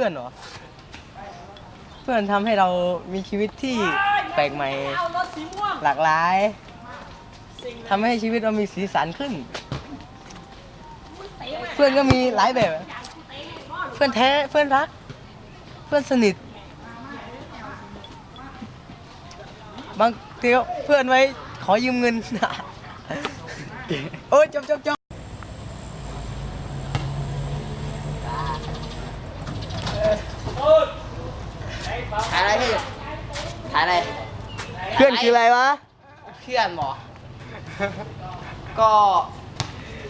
เพื่อนเหรอ เพื่อนทำให้เรามีชีวิตที่แปลกใหม่หลากหลายทำให้ชีวิตเรามีสีสันขึ้น เพื่อนก็มีหลายแบบ เพื่อนแท้เพื่อนรัก เพื่อนสนิท บางทีก็เพื่อนไว้ขอยืมเงิน โอ้ยจบจบจบถ่ายอะไรพี่ ถ่ายอะไรเพื่อนคืออะไรวะ เพื่อนหมอ ก็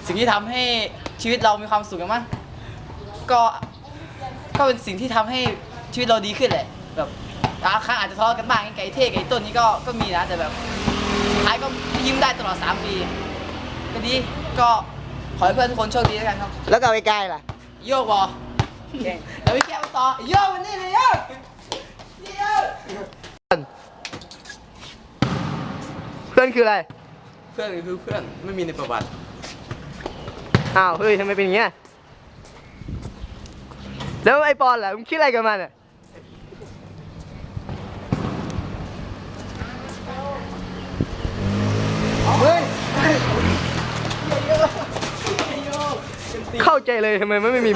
สิ่งที่ทำให้ชีวิตเรามีความสุขกันมั้งก็ ก็เป็นสิ่งที่ทำให้ชีวิตเราดีขึ้นแหละ แบบบางครั้งอาจจะทะเลาะกันบ้างไก่เท่ไก่ต้นนี้ก็ ก็มีนะ แต่แบบสุดท้ายก็ยิ้มได้ตลอด 3 ปี ก็ดี ก็ขอให้เพื่อนทุกคนโชคดีแล้วกันครับ แล้วกับไอ้กายล่ะ โยกบอเดี๋ยวพี่แก้วต่อโยกมันนี่เลยโยกโยก เพื่อนคืออะไร เพื่อนคือเพื่อนไม่มีในประวัติ อ้าวเฮ้ยทำไมเป็นอย่างเงี้ย แล้วไอ้ปอนล่ะมึงคิดอะไรกับมันอะเฮ้ยเข้าใจเลยทำไมมันไม่มี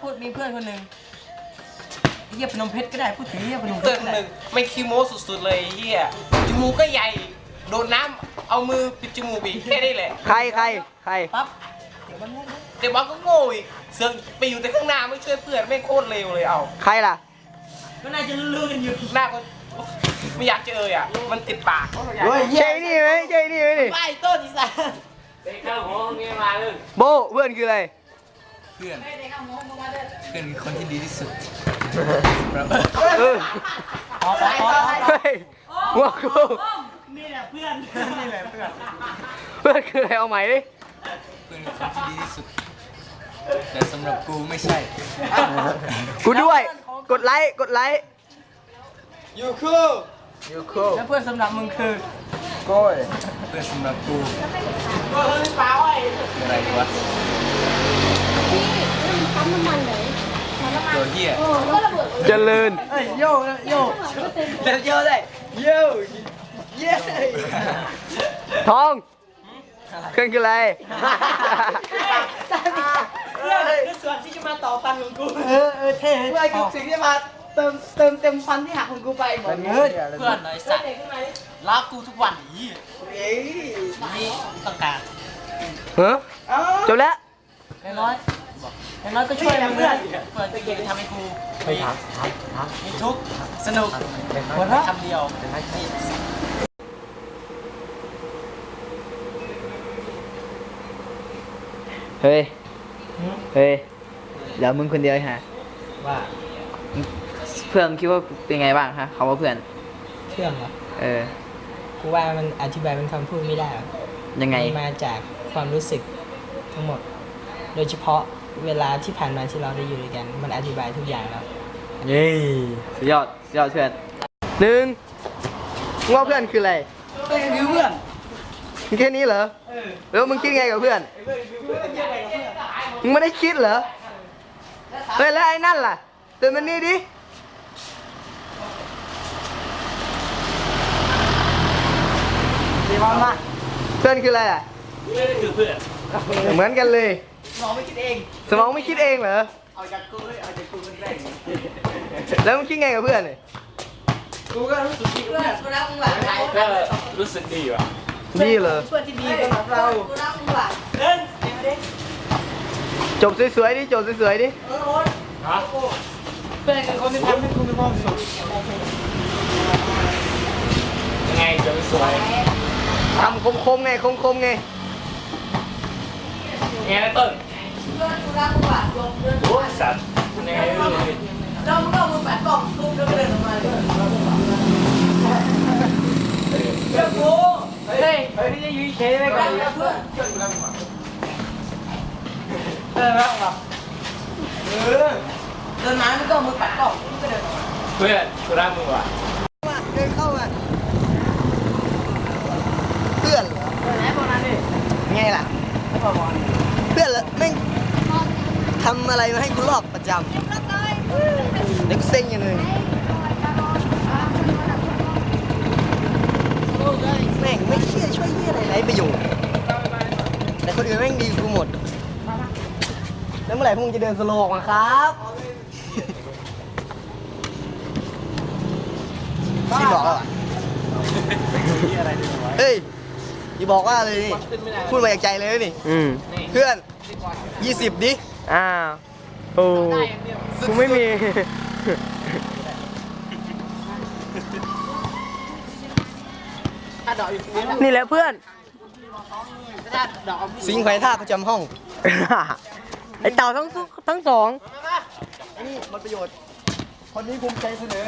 พูดมีเพื่อนคนหนึ่งเยียบพนมเพชรก็ได้พูดถึงเยียบพนมเพเพื่อชนรคก็นหได้นึ่งไม่คิวโม้สุดๆเลยไอ้เฮียจมูกก็ใหญ่ โดนน้ำเอามือปิดจมูกอีกแค่นี้แหละใครใครใครปั๊บเดี๋ยวมันแน่นนะแต่ว่าก็โง่อีกเสือกไปอยู่แต่ข้างหน้าไม่ช่วยเพื่อนไม่งโคตรเลวเลยเอาใครล่ะ ก็น่าจะลือกันอยู่หน้าก็ไม่อยากจะเอ่ยอะ มันติดปากเฮ้ยใช่นี่ไหมใช่นี่ไหมนี่ไอ้ต้นอีสานโบเพื่อนคืออะไร เพื่อนเพื่อนคือคนที่ดีที่สุดเออพอพอพอเฮ้ยหัวกูนี่แหละเพื่อนนี่แหละเพื่อนเพื่อนคืออะไรเอาใหม่ดิเพื่อนคือคนที่ดีที่สุด แต่สำหรับกูไม่ใช่ กูด้วย กดไลค์ กดไลค์ อยู่คู่ยูคูแล้วเพื่อนสำหรับมึงคือโก้ยเพื่อนสำหรับกูคืออะไรวะปั๊มน้ำมันไหนปั๊มน้ำมันตัวเหี้ยโอ้ก็ระเบิดเจริญเอ้ยโย่โย่เดี๋ยวโย่เลยโย่ เย้ทองเครื่องคืออะไรเพื่อนคือส่วนที่จะมาต่อฟันของกู เออเออเท่เพื่อนคือสิ่งที่จะมาเติมเติมเต็มฟันที่หักของกูไปหมดเพื่อนหน่อยสัตว์รักกูทุกวันนี้เอ้ยนี่ต้องการเฮ้จบแล้วอย่างน้อยอย่างน้อยก็ช่วยเพื่อนเพื่อนจะเก่งทำให้กูไม่ทำมีทุกข์สนุกหัวเราะคำเดียวนี่ เฮ้ย เฮ้ย เดี๋ยวมึงคนเดียวฮะ ว่าเพื่อนคิดว่าเป็นไงบ้างฮะคำว่าเพื่อนเพื่อนเหรอเออ กูว่ามันอธิบายเป็นคำพูดไม่ได้หรอกยังไง มันมาจากความรู้สึกทั้งหมด โดยเฉพาะเวลาที่ผ่านมาที่เราได้อยู่ด้วยกัน มันอธิบายทุกอย่างแล้ว เย้สุดยอดสุดยอดเพื่อนหนึ่งมึงว่าเพื่อนคืออะไร เพื่อนคือเพื่อน มึงแค่นี้เหรอแล้วมึงคิดไงกับเพื่อน มึงไม่ได้คิดเหรอ เฮ้ยแล้วไอ้นั่นล่ะเตือนมันนี่ดิดีมากมากเพื่อนคืออะไรอะคือเพื่อนเหมือนกันเลยมองไม่คิดเองสมองไม่คิดเองเหรอเอาจากกูเลยเอาจากกูเป็นแรกแล้วมึงคิดไงกับเพื่อนเนี่ย กูก็รู้สึกดีกับเพื่อ นกูรักมึงหลายหลายก็รู้สึกดีว่ะนี่เหรอเพื่อนที่ดีสำหรับเรากูรักมึงหลายเดินเดี๋ยวดิจบสวยๆดิจบสวยๆดิเออโอ๊ตเพื่อนคือคนที่ทำให้กูมีความสุขยังไงจะสวยทำคมๆไงคมๆไงยังไงนะต้นเพื่อนกูรักมึงหลายรวมเพื่อนโอ้ยสัตว์ยังไงเลยเรามึงเอามือแปะกล่องตุ้มแล้วก็เดินออกมาเลยเพื่อนกูเฮ้ ยเฮ้ยืนเฉยได้ก่อนเพื่อนเพื่อนมึงหลาเออรักมึงหลายเออเดินมามึงก็มือแปะกล่องมึงก็เดินออกมาเพื่อนกูรักมึงว่ะเดินเข้ามาเพื่อนเหรอไหนบอกนั่นดิไงล่ะเพื่อนเหรอแม่งทำอะไรมาให้กูลอกประจำเด็กเซ็งอย่างเล แม่งไม่เชี่ยช่วยเยี่ยอะไรไรประโยชน์แต่คนอื่นแม่งดีกูหมด แล้วเมื่อไหร่พวกมึงจะเดินสโลว์ออกมาครับที่บอกแล้วอะเฮ้ยอย่าบอกว่าเลยนี่พูดมาจากใจเลยนะนี่ อืมเพื่อน 20 ดิ อ้าวโอ้กูไม่มี นี่แหละเพื่อนสิงห์ไผ่ท่าประจำห้อง ไอเต่าทั้งทั้งสองนี่มันประโยชน์ คนนี้ภูมิใจเสนอ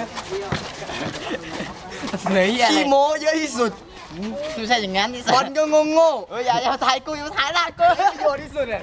เสนอเหี้ยอะไรขี้โม้เยอะที่สุดไม่ใช่อย่างนั้นที่บอลก็งงโง่เอออย่าอย่ามาถ่ายกูอย่ามาถ่ายหน้ากูประโยชน์ที่สุดเนี่ย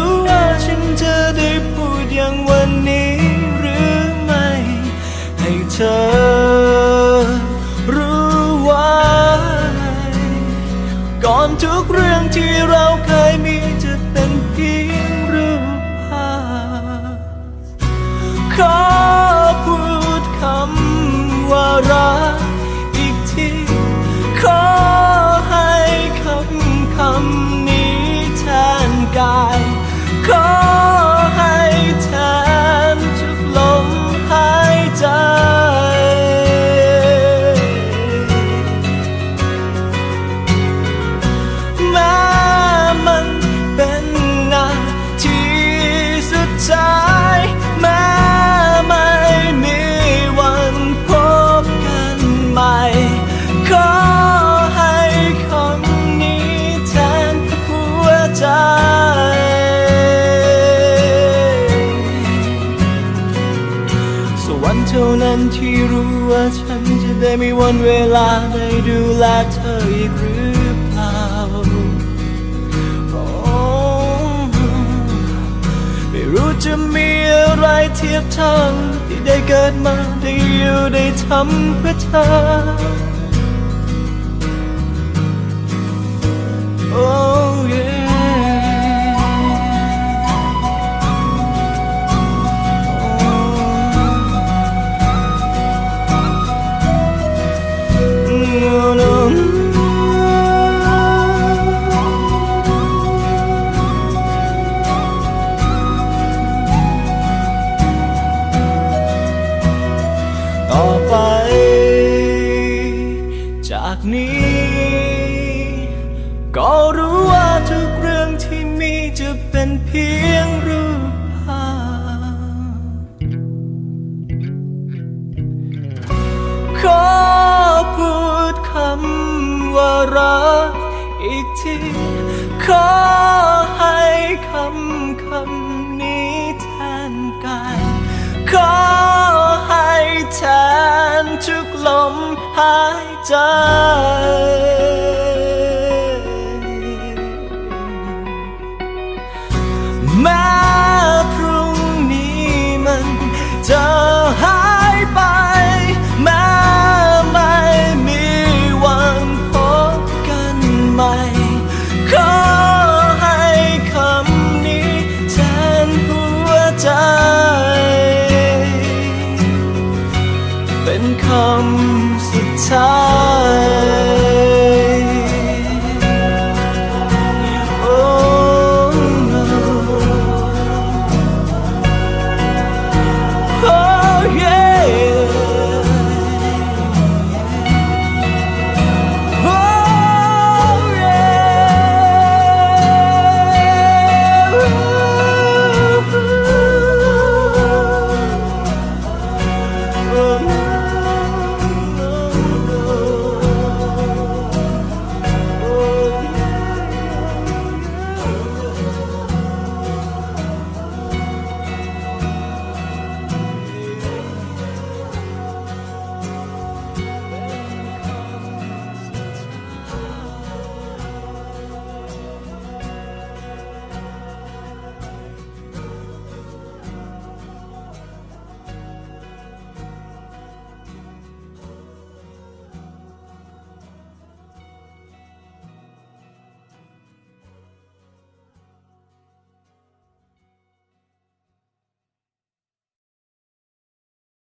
้ อรู้ไว้ก่อนทุกเรื่องที่เราเคยมีจะเป็นเพียงรูปภาพขอพูดคำว่ารักอีกทีขอให้คำคำนี้แทนกาย ว่าฉันจะได้มีวันเวลาได้ดูแลเธออีกหรือเปล่าโอ้ไม่รู้จะมีอะไรเทียบเท่าที่ได้เกิดมาได้อยู่ได้ทำเพื่อเธอ Oh ก็รู้ว่าทุกเรื่องที่มีจะเป็นเพียงรูปภาพขอพูดคำว่ารักอีกที ขอให้คำคำนี้แทนกายขอให้แทนทุกลมหายใจ